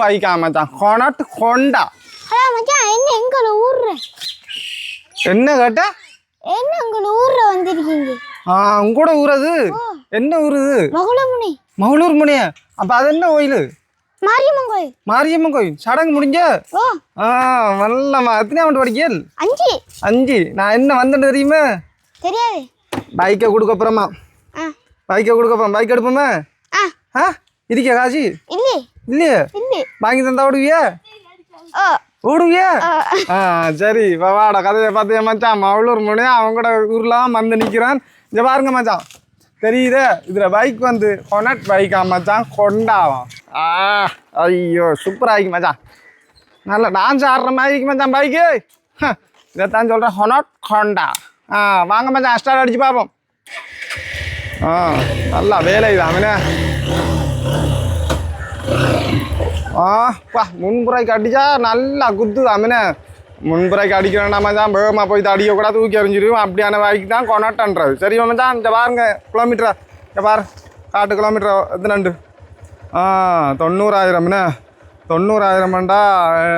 பைக்கா மச்சான் ஹொனட் Honda hello மச்சான் என்ன எங்கள ஊர்ற என்ன கேட்ட என்ன எங்கள ஊர்ற வந்திருக்கீங்க ஆ உங்கூட ஊரது என்ன ஊருது மகுளமுனி மகளூர் முனிய அப்ப அது என்ன கோயில் மாரியம்மன் கோயில் மாரியம்மன் கோயில் சடங்கு முடிஞ்ச ஆ நல்லம்மா எத்தனை ஆண்டு படிக்கல் அஞ்சு அஞ்சு நான் என்ன வந்தேன் தெரியுமா தெரியாது பைக்கை கொடுக்க அப்புறமா ஆ பைக்கை கொடுக்க அப்புறம் பைக் எடுப்போமே ஆ காசு? இல்லே. இல்லையே இல்லே. வாங்கி தந்தா ஓடுவியா? ஓ ஓடுவியா? ஆ. சரி வா, வாடா கதையை பார்த்தியா மச்சான்? மகளூர் முனையா அவங்க கூட ஊர்லாம் வந்து நிற்கிறான் இங்கே பாருங்க மச்சான். தெரியுதே? இதில் பைக் வந்து கொனட் பைக்கா மச்சான்? கொண்டாவாம் ஆ ஐயோ சூப்பராக இருக்கு மச்சான். நல்லா டான்ஸ் ஆடுற மாதிரி இருக்கு மச்சான் பைக்கு இதைத்தான் சொல்கிறேன் ஹொனட் ஹொண்டா ஆ வாங்க மச்சான் ஸ்டார்ட் அடிச்சு பார்ப்போம். ஆ நல்லா வேலை இது அவனே. ஆ பா முன்புறைக்கு அடிச்சா நல்லா குத்து முன்புறைக்கு அடிக்கிறேன் மச்சான் வேகமாக போய் அடிக்க கூட தூக்கி எறிஞ்சிடும் அப்படியான வாய்க்கு தான் கொண்டாட்டன்றது சரி மச்சான் இந்த பாருங்க கிலோமீட்டரா இந்த பாரு காட்டு கிலோமீட்டர் எத்தனை ஆ தொண்ணூறாயிரம்ண்ணே தொண்ணூறாயிரம்டா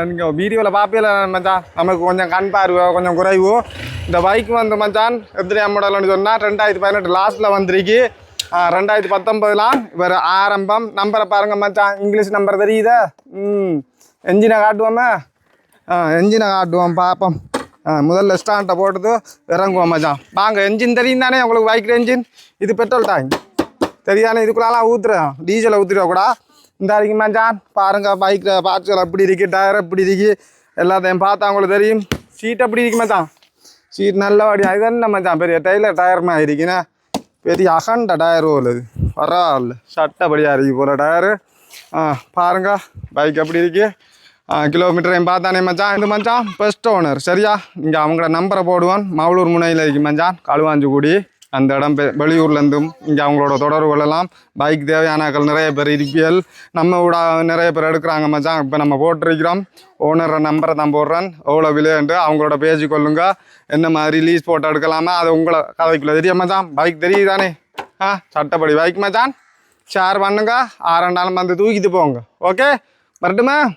நீங்கள் வீடியோவில் பார்ப்பீல மச்சான் நமக்கு கொஞ்சம் கண் பார்வை கொஞ்சம் குறைவு இந்த பைக் வந்து மச்சான் எத்தனை மாடல்னு சொன்னால் ரெண்டாயிரத்தி பதினெட்டு லாஸ்ட்டில் வந்துருக்கு ரெண்டாயிரத்தி பத்தொம்பதுலாம் இவர் ஆரம்பம். நம்பரை பாருங்க மச்சான். இங்கிலீஷ் நம்பர் தெரியுதா? ம். என்ஜினை காட்டுவோமே? ஆ என்ஜினை காட்டுவோம் பார்ப்போம் ஆ முதல்ல ஸ்டாண்டை போட்டது இறங்குவோம் மச்சான். வாங்க என்ஜின் தெரியும் தானே உங்களுக்கு பைக்கில் என்ஜின் இது பெட்ரோல் டேங்க் தெரியாதானே இதுக்குள்ளலாம் ஊற்றுறோம் டீசலை ஊற்றிடக்கூடா இந்த அடிக்கு மச்சான். பாருங்க பைக்கில் பார்ட்ஸ்கள் அப்படி இருக்கு டயர் அப்படி இருக்கு. எல்லாத்தையும் பார்த்தா உங்களுக்கு தெரியும். சீட் அப்படி இருக்கு மச்சான். சீட் நல்லபடியா. இது என்ன மச்சான் பெரிய டெய்லர் டயர் மாதிரி இருக்குண்ணே. பெரிய அகண்ட டயர் போல் இது. பரவாயில்ல சட்டப்படியாக இருக்கு போல் டயரு. ஆ பாருங்க பைக் எப்படி இருக்கு? கிலோமீட்டரையும் பார்த்தானே மச்சான் இது மச்சான் பெஸ்ட் ஓனர் சரியா? இங்கே அவங்கள நம்பரை போடுவான். மவுளூர் முனையில் இருக்கு மச்சான் களுவாஞ்சிக்குடி அந்த இடம் பெ- வெளியூர்லேருந்தும் இங்கே அவங்களோட தொடர்பு கொள்ளலாம் பைக் தேவையானாக்கள் நிறைய பேர் இருப்பியல். நம்ம கூட நிறைய பேர் எடுக்கிறாங்க மச்சான். இப்போ நம்ம போட்டிருக்கிறோம். ஓனரோட நம்பரை தான் போடுறேன். எவ்வளோ விலைன்ட்டு அவங்களோட பேசி கொள்ளுங்க. என்ன மாதிரி லீஸ் போட்டு எடுக்கலாமா? அது உங்களை கதைக்குள்ளே தெரியும் மச்சான். பைக் தெரியுதானே? ஆ சட்டப்படி பைக் மச்சான். ஷேர் பண்ணுங்க. ஆறாண்டாலும் வந்து தூக்கிட்டு போங்க. ஓகே வரட்டுமா?